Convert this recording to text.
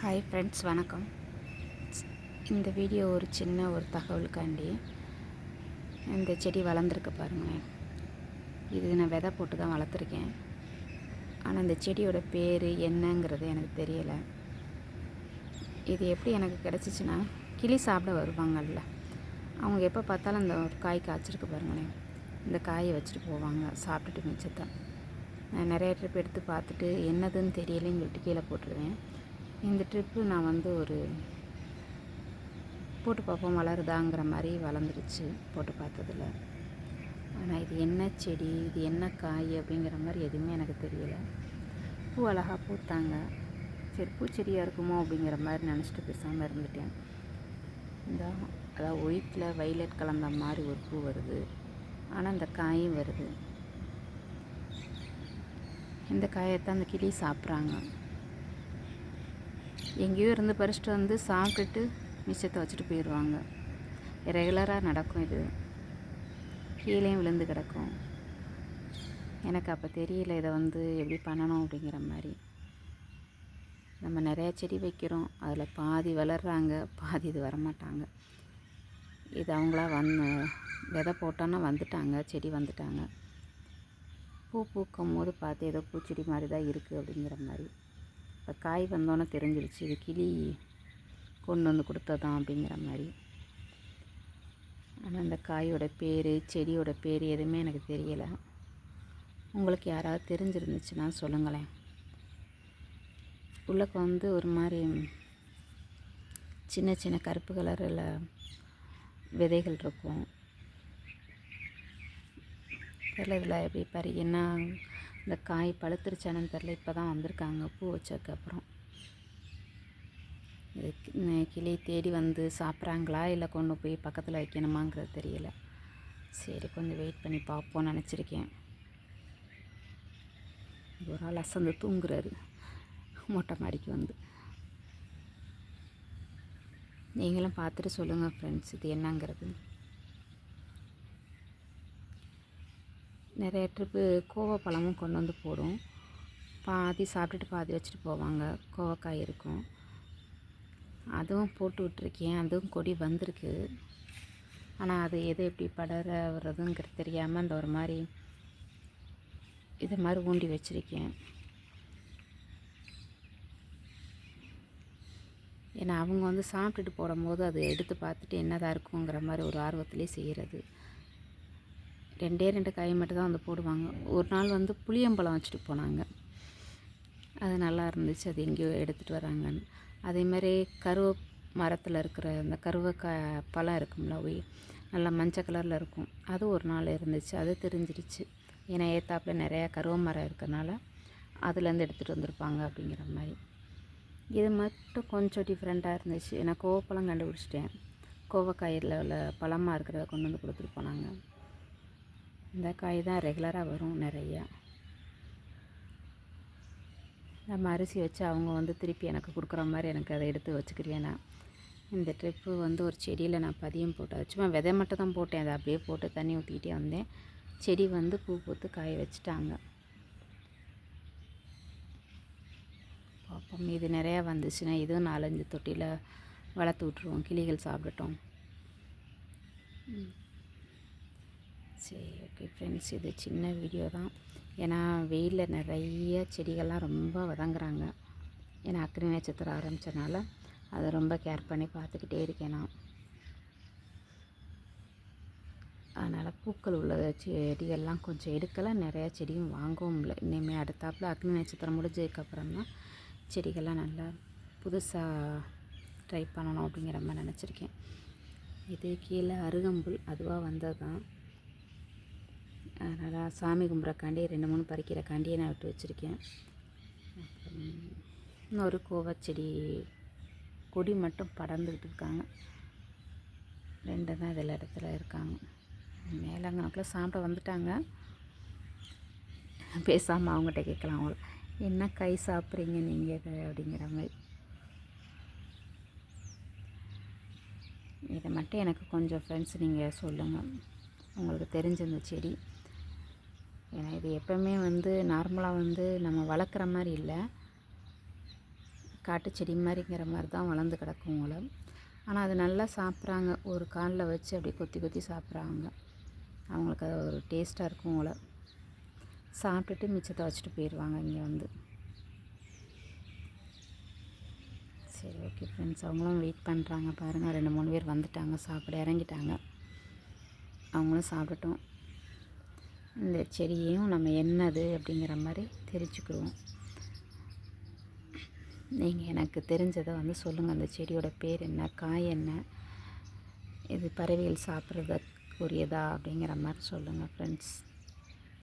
Hi friends வணக்கம். இந்த video ஒரு சின்ன ஒரு தகவலுக்காண்டி இந்த செடி வளர்ந்துருக்கு பாருங்களேன். இது நான் விதை போட்டு தான் வளர்த்துருக்கேன். ஆனால் இந்த செடியோட பேர் என்னங்கிறது எனக்கு தெரியலை. இது எப்படி எனக்கு கிடச்சிச்சின்னா கிளி சாப்பிட வருவாங்கல்ல. அவங்க எப்போ பார்த்தாலும் அந்த ஒரு காய் காய்ச்சிருக்கு பாருங்களேன். இந்த காயை வச்சுட்டு போவாங்க சாப்பிட்டுட்டு மிச்சத்தை. நான் நிறைய ட்ரிப் எடுத்து பார்த்துட்டு என்னதுன்னு தெரியலைன்னு சொல்லிட்டு கீழே போட்டுருவேன். இந்த ட்ரிப்பு நான் வந்து ஒரு போட்டு பார்ப்போம் வளருதாங்கிற மாதிரி வளர்ந்துருச்சு போட்டு பார்த்ததில். ஆனால் இது என்ன செடி இது என்ன காய் அப்படிங்கிற மாதிரி எதுவுமே எனக்கு தெரியலை. பூ அழகாக பூத்தாங்க. சரி பூச்செடியாக இருக்குமோ அப்படிங்கிற மாதிரி நினச்சிட்டு பேசாமல் இருந்துட்டேன். இந்த அதாவது ஒயிட்டில் வைலட் கலந்த மாதிரி ஒரு பூ வருது. ஆனால் இந்த காயும் வருது. இந்த காயத்தான் அந்த கிளி சாப்பிட்றாங்க. எங்கேயோ இருந்து பறிச்சிட்டு வந்து சாப்பிட்டுட்டு மிச்சத்தை வச்சுட்டு போயிடுவாங்க. ரெகுலராக நடக்கும் இது. கீழேயும் விழுந்து கிடக்கும். எனக்கு அப்போ தெரியல இதை வந்து எப்படி பண்ணணும் அப்படிங்கிற மாதிரி. நம்ம நிறையா செடி வைக்கிறோம். அதில் பாதி வளர்கிறாங்க பாதி இது வரமாட்டாங்க. இது அவங்களா வந்து விதை போட்டோன்னா வந்துட்டாங்க செடி வந்துட்டாங்க. பூ பூக்கும் போது பார்த்து ஏதோ பூச்செடி மாதிரி தான் இருக்குது அப்படிங்கிற மாதிரி. இப்போ காய் வந்தோன்னே தெரிஞ்சிருச்சு இது கிளி கொண்டு வந்து கொடுத்ததான் அப்படிங்கிற மாதிரி. ஆனால் அந்த காயோட பேர் செடியோட பேர் எதுவுமே எனக்கு தெரியலை. உங்களுக்கு யாராவது தெரிஞ்சிருந்துச்சுன்னா சொல்லுங்களேன். உள்ளக்க வந்து ஒரு மாதிரி சின்ன சின்ன கருப்பு கலரில் விதைகள் இருக்கும். தெரில இதில் எப்படி பாரு என்ன இந்த காய் பழுத்திருச்சானு தெரில இப்போ தான் வந்திருக்காங்க. பூ வச்சதுக்கப்புறம் இது கிளி தேடி வந்து சாப்பிட்றாங்களா? இல்லை கொண்டு போய் பக்கத்தில் வைக்கணுமாங்கிறது தெரியல. சரி கொஞ்சம் வெயிட் பண்ணி பார்ப்போம்னு நினச்சிருக்கேன். ஒரு ஆள் அசந்து தூங்குறாரு. மொட்டை மாடிக்கு வந்து. நீங்களும் பார்த்துட்டு சொல்லுங்கள் ஃப்ரெண்ட்ஸ் இது என்னங்கிறது. நிறைய ட்ரிப்பு கோவப்பழமும் கொண்டு வந்து போடும். பாதி சாப்பிட்டுட்டு பாதி வச்சுட்டு போவாங்க. கோவக்காய் இருக்கும். அதுவும் போட்டு விட்ருக்கேன் அதுவும் கொடி வந்திருக்கு. ஆனால் அது எது எப்படி படர வர்றதுங்கிறது தெரியாமல் அந்த ஒரு மாதிரி இது மாதிரி ஊண்டி வச்சுருக்கேன். ஏன்னா அவங்க வந்து சாப்பிட்டுட்டு போடும்போது அதை எடுத்து பார்த்துட்டு என்னதாக இருக்குங்கிற மாதிரி ஒரு ஆர்வத்திலே செய்கிறது ரெண்டே ரெண்டு காய் மட்டும் தான் வந்து போடுவாங்க. ஒரு நாள் வந்து புளியம்பழம் வச்சுட்டு போனாங்க. அது நல்லா இருந்துச்சு. அது எங்கேயோ எடுத்துகிட்டு வராங்கன்னு. அதே மாதிரி கருவ மரத்தில் இருக்கிற அந்த கருவக்காய் பழம் இருக்கும்ல ஒய் நல்லா மஞ்சள் கலரில் இருக்கும். அது ஒரு நாள் இருந்துச்சு. அது தெரிஞ்சிருச்சு. ஏன்னா ஏத்தாப்பில் நிறையா கருவ மரம் இருக்கிறனால அதுலேருந்து எடுத்துகிட்டு வந்திருப்பாங்க அப்படிங்கிற மாதிரி. இது மட்டும் கொஞ்சம் டிஃப்ரெண்ட்டாக இருந்துச்சு. ஏன்னா கோவப்பழம் கண்டுபிடிச்சிட்டேன். கோவக்காயில் உள்ள பழமாக இருக்கிறத கொண்டு வந்து கொடுத்துட்டு போனாங்க. இந்த காய் தான் ரெகுலராக வரும் நிறையா. நம்ம அரிசி வச்சு அவங்க வந்து திருப்பி எனக்கு கொடுக்குற மாதிரி எனக்கு அதை எடுத்து வச்சுக்கிறேன் நான். இந்த ட்ரிப்பு வந்து ஒரு செடியில் நான் பதியம் போட்டேன். சும்மா விதை மட்டும் தான் போட்டேன். அதை அப்படியே போட்டு தண்ணி ஊற்றிக்கிட்டே வந்தேன். செடி வந்து பூ பூத்து காய வச்சுட்டாங்க. பார்ப்போம் இது நிறையா வந்துச்சுன்னா இதுவும் நாலஞ்சு தொட்டியில் வளர்த்து விட்ருவோம் கிளிகள் சாப்பிடட்டும். சரி ஓகே ஃப்ரெண்ட்ஸ் இது சின்ன வீடியோ தான். ஏன்னா வெயிலில் நிறைய செடிகள்லாம் ரொம்ப வதங்குறாங்க. ஏன்னா அக்னி நட்சத்திரம் ஆரம்பித்தனால அதை ரொம்ப கேர் பண்ணி பார்த்துக்கிட்டே இருக்கேன் நான். அதனால் பூக்கள் உள்ள செடிகள்லாம் கொஞ்சம் எடுக்கலை. நிறையா செடியும் வாங்கவும் இல்லை. இனிமேல் அடுத்தாப்பில் அக்னி நட்சத்திரம் முடிஞ்சதுக்கப்புறம் தான் செடிகள்லாம் நல்லா புதுசாக ட்ரை பண்ணணும் அப்படிங்கிற மாதிரி நினச்சிருக்கேன். இது கீழே அருகம்புல் அதுவாக வந்தது தான் அதனால் சாமி கும்பிட்றக்காண்டி ரெண்டு மூணு பறிக்கிறக்காண்டியே நான் விட்டு வச்சுருக்கேன். அப்புறம் இன்னொரு கோவச்செடி கொடி மட்டும் படர்ந்துக்கிட்டு இருக்காங்க. ரெண்டு தான் இதில் இடத்துல இருக்காங்க. மேலங்கணக்கில் சாப்பிட வந்துட்டாங்க. பேசாமல் அவங்ககிட்ட கேட்கலாம் அவங்கள. என்ன கை சாப்பிட்றீங்க நீங்கள் இதை அப்படிங்கிற மாதிரி. இதை மட்டும் எனக்கு கொஞ்சம் ஃப்ரெண்ட்ஸ் நீங்கள் சொல்லுங்கள் உங்களுக்கு தெரிஞ்ச இந்த செடி. ஏன்னா இது எப்போவுமே வந்து நார்மலாக வந்து நம்ம வளர்க்குற மாதிரி இல்லை. காட்டு செடி மாதிரிங்கிற மாதிரி தான் வளர்ந்து கிடக்கும் உங்களை. ஆனால் அது நல்லா சாப்பிட்றாங்க. ஒரு காலில் வச்சு அப்படியே கொத்தி கொத்தி சாப்பிட்றாங்க. அவங்களுக்கு அது ஒரு டேஸ்ட்டாக இருக்கும் உங்களை. சாப்பிட்டுட்டு மிச்சத்தை வச்சுட்டு போயிடுவாங்க இங்கே வந்து. சரி ஓகே ஃப்ரெண்ட்ஸ். அவங்களும் வெயிட் பண்ணுறாங்க பாருங்கள் ரெண்டு மூணு பேர் வந்துட்டாங்க. சாப்பிட இறங்கிட்டாங்க. அவங்களும் சாப்பிட்டுட்டோம் இந்த செடியையும் நம்ம என்னது அப்படிங்கிற மாதிரி தெரிஞ்சுக்கிடுவோம். நீங்கள் எனக்கு தெரிஞ்சதை வந்து சொல்லுங்கள் அந்த செடியோட பேர் என்ன காய் என்ன இது பறவைகள் சாப்பிட்றதுக்குரியதா அப்படிங்கிற மாதிரி சொல்லுங்கள் ஃப்ரெண்ட்ஸ்